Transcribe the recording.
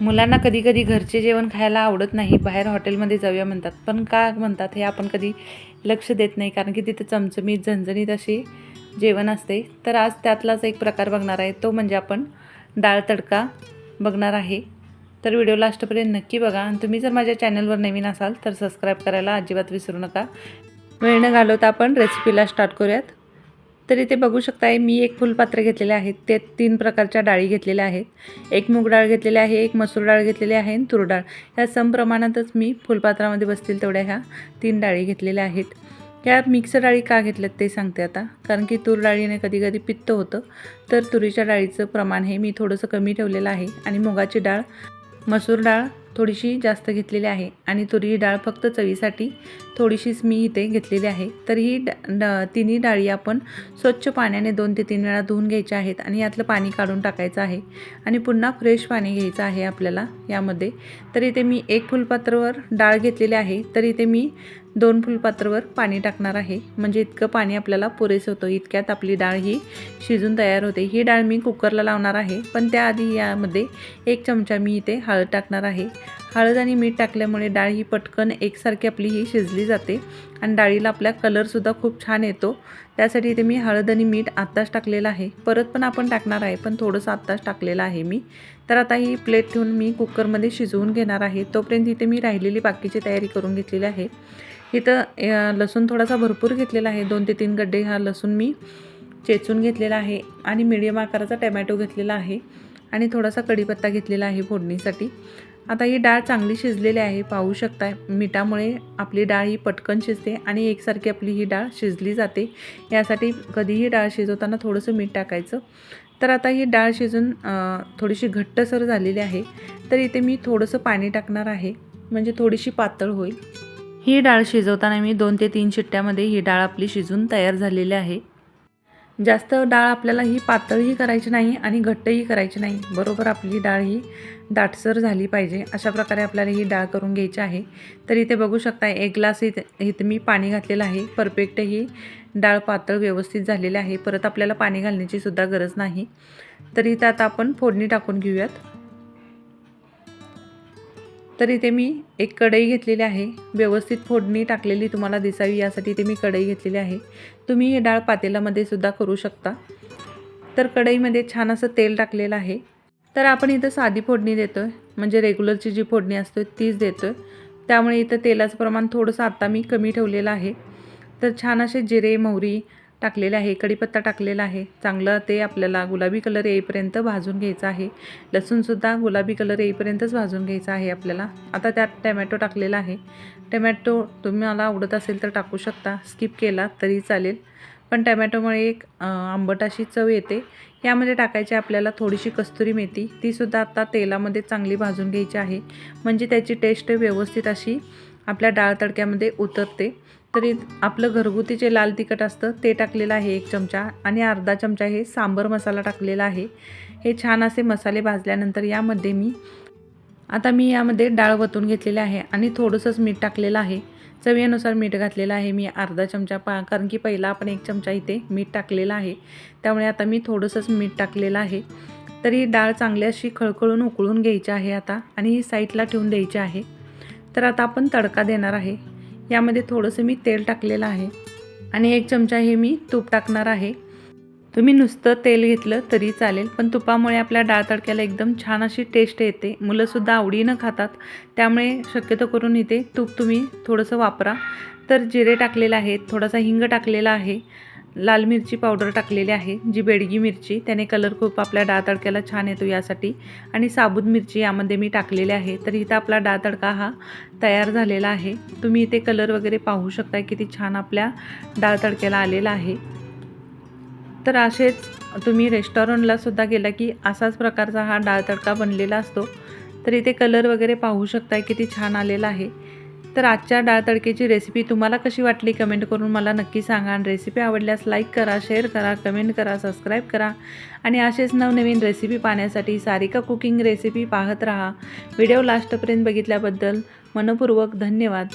मुलांना कधी कधी घरचे जेवण खायला आवडत नाही बाहेर हॉटेलमध्ये जाऊया म्हणतात. पण का म्हणतात हे आपण कधी लक्ष देत नाही कारण की तिथे चमचमीत झणझणीत असे जेवण असते. तर आज त्यातलाच एक प्रकार बघणार आहे तो म्हणजे आपण डाळ तडका बघणार आहे. तर व्हिडिओ लास्टपर्यंत नक्की बघा. आणि तुम्ही जर माझ्या चॅनलवर नवीन असाल तर सबस्क्राईब करायला अजिबात विसरू नका. वेळ न घालवता आपण रेसिपीला स्टार्ट करूयात. तर इथे बघू शकताय मी एक फुलपात्र घेतलेले आहेत. ते तीन प्रकारच्या डाळी घेतलेल्या आहेत. एक मूग डाळ घेतलेली आहे एक मसूर डाळ घेतलेली आहे आणि तूर डाळ. ह्या समप्रमाणातच मी फुलपात्रामध्ये बसतील तेवढ्या ह्या तीन डाळी घेतलेल्या आहेत. ह्या मिक्स डाळी का घेतल्यात ते सांगते आता. कारण की तूर डाळीने कधी कधी पित्त होतं. तर तुरीच्या डाळीचं प्रमाण हे मी थोडंसं कमी ठेवलेलं आहे. आणि मुगाची डाळ मसूर डाळ थोडीशी जास्त घेतलेली आहे. आणि तुरी डाळ फक्त चवीसाठी थोडीशीच मी इथे घेतलेली आहे. तर ही तिन्ही डाळी आपण स्वच्छ पाण्याने दोन ते तीन वेळा धुवून घ्यायच्या आहेत आणि यातलं पाणी काढून टाकायचं आहे. आणि पुन्हा फ्रेश पाणी घ्यायचं आहे आपल्याला यामध्ये. तर इथे मी एक फुलपात्रावर डाळ घेतलेली आहे. तर इथे मी दोन फुलपात्रावर पाणी टाकणार आहे. म्हणजे इतकं पाणी आपल्याला पुरेसं होतं. इतक्यात आपली डाळ ही शिजून तयार होते. ही डाळ मी कुकरला लावणार आहे. पण त्याआधी यामध्ये एक चमचा मी इथे हळद टाकणार आहे. हळद आणि मीठ टाकल्यामुळे डाळ ही पटकन एकसारखी आपली ही शिजली जाते आणि डाळीला आपल्या कलरसुद्धा खूप छान येतो. त्यासाठी इथे मी हळद आणि मीठ आत्ताच टाकलेलं आहे. परत पण आपण टाकणार आहे पण थोडंसं आत्ताच टाकलेलं आहे मी. तर आता ही प्लेट ठेवून मी कुकरमध्ये शिजवून घेणार आहे. तोपर्यंत इथे मी राहिलेली बाकीची तयारी करून घेतलेली आहे. इथं लसूण थोडासा भरपूर घेतलेला आहे. दोन ते तीन गड्डे हा लसूण मी चेचून घेतलेला आहे आणि मिडियम आकाराचा टमॅटो घेतलेला आहे आणि थोडासा कढीपत्ता घेतलेला आहे फोडणीसाठी. आता ही डाळ चांगली शिजलेली आहे पाहू शकता मिठामुळे आपली डाळ ही पटकन शिजते आणि एकसारखी आपली ही डाळ शिजली जाते. यासाठी कधीही डाळ शिजवताना थोडंसं मीठ टाकायचं. तर आता ही डाळ शिजून थोडीशी घट्टसर झालेली आहे. तर इथे मी थोडंसं पाणी टाकणार आहे. म्हणजे थोडीशी पातळ होईल. ही डाळ शिजवताना मी दोन ते तीन शिट्ट्यामध्ये ही डाळ आपली शिजून तयार झालेली आहे. जास्त डाळ आपल्याला ही पातळही करायची नाही आणि घट्टही करायची नाही. बरोबर आपली डाळ ही दाटसर झाली पाहिजे. अशा प्रकारे आपल्याला ही डाळ करून घ्यायची आहे. तर इथे बघू शकता एक ग्लास इथे इथे मी पाणी घातलेलं आहे. परफेक्ट ही डाळ पातळ व्यवस्थित झालेली आहे. परत आपल्याला पाणी घालण्याची सुद्धा गरज नाही. तर इथं आता आपण फोडणी टाकून घेऊयात. तर इथे मी एक कढई घेतलेली आहे. व्यवस्थित फोडणी टाकलेली तुम्हाला दिसावी यासाठी इथे मी कढई घेतलेली आहे. तुम्ही हे डाळ पातेल्यामध्ये सुद्धा करू शकता. तर कढईमध्ये छान असं तेल टाकलेलं आहे. तर आपण इथं साधी फोडणी देतो आहे म्हणजे रेग्युलरची जी फोडणी असतो तीच देतो आहे त्यामुळे इथं तेलाचं प्रमाण थोडंसं आत्ता मी कमी ठेवलेलं आहे. तर छान असे जिरे मोहरी टाकलेले आहे कढीपत्ता टाकलेला आहे. चांगलं ते आपल्याला गुलाबी कलर येईपर्यंत भाजून घ्यायचं आहे. लसूणसुद्धा गुलाबी कलर येईपर्यंतच भाजून घ्यायचा आहे आपल्याला. आता त्यात टमॅटो टाकलेला आहे. टमॅटो तुम्हाला आवडत असेल तर टाकू शकता. स्किप केला तरी चालेल. पण टमॅटोमुळे एक आंबट अशी चव येते. यामध्ये टाकायची आपल्याला थोडीशी कस्तुरी मेथी. तीसुद्धा आता तेलामध्ये चांगली भाजून घ्यायची आहे. म्हणजे त्याची टेस्ट व्यवस्थित अशी आपल्या डाळ तडक्यामध्ये उतरते. तरी आपलं घरगुती जे लाल तिखट असतं ते टाकलेलं आहे एक चमचा आणि अर्धा चमचा हे सांबर मसाला टाकलेला आहे. हे छान असे मसाले भाजल्यानंतर यामध्ये मी आता मी यामध्ये डाळ वतून घेतलेली आहे आणि थोडंसंच मीठ टाकलेलं आहे. चवीनुसार मीठ घातलेलं आहे मी अर्धा चमचा पा कारण की पहिला आपण एक चमचा इथे मीठ टाकलेलं आहे. त्यामुळे आता मी थोडंसंच मीठ टाकलेलं आहे. तरी डाळ चांगली अशी खळखळून उकळून घ्यायची आहे आता आणि ही साईडला ठेवून द्यायची आहे. तर आता आपण तडका देणार आहे. यामध्ये थोडंसं मी तेल टाकलेलं आहे. आणि एक चमचा हे मी तूप टाकणार आहे. तुम्ही नुसतं तेल घेतलं तरी चालेल पण तुपामुळे आपल्या डाळ तडक्याला एकदम छान अशी टेस्ट येते. मुलंसुद्धा आवडीनं खातात. त्यामुळे शक्यतो करून इथे तूप तुम्ही थोडंसं वापरा. तर जिरे टाकलेलं आहे थोडासा हिंग टाकलेला आहे. लाल मिरची पावडर टाकलेली आहे जी बेडगी मिरची. त्याने कलर खूप आपल्या डाळ तडक्याला छान येतो यासाठी. आणि साबूत मिरची यामध्ये मी टाकलेली आहे. तर इथं आपला डाळ तडका हा तयार झालेला आहे. तुम्ही इथे कलर वगैरे पाहू शकता किती छान आपल्या डाळ तडक्याला आलेला आहे. तर असेच तुम्ही रेस्टॉरंटलासुद्धा गेला की असाच प्रकारचा हा डाळ तडका बनलेला असतो. तर इथे कलर वगैरे पाहू शकताय किती छान आलेला आहे. तर आजच्या डाळ तडकेची रेसिपी तुम्हाला कशी वाटली कमेंट करून मला नक्की सांगा. आणि रेसिपी आवडल्यास लाईक करा शेअर करा कमेंट करा सबस्क्राईब करा. आणि असेच नवनवीन रेसिपी पाहण्यासाठी सारिका कुकिंग रेसिपी पाहत राहा. व्हिडिओ लास्टपर्यंत बघितल्याबद्दल मनपूर्वक धन्यवाद.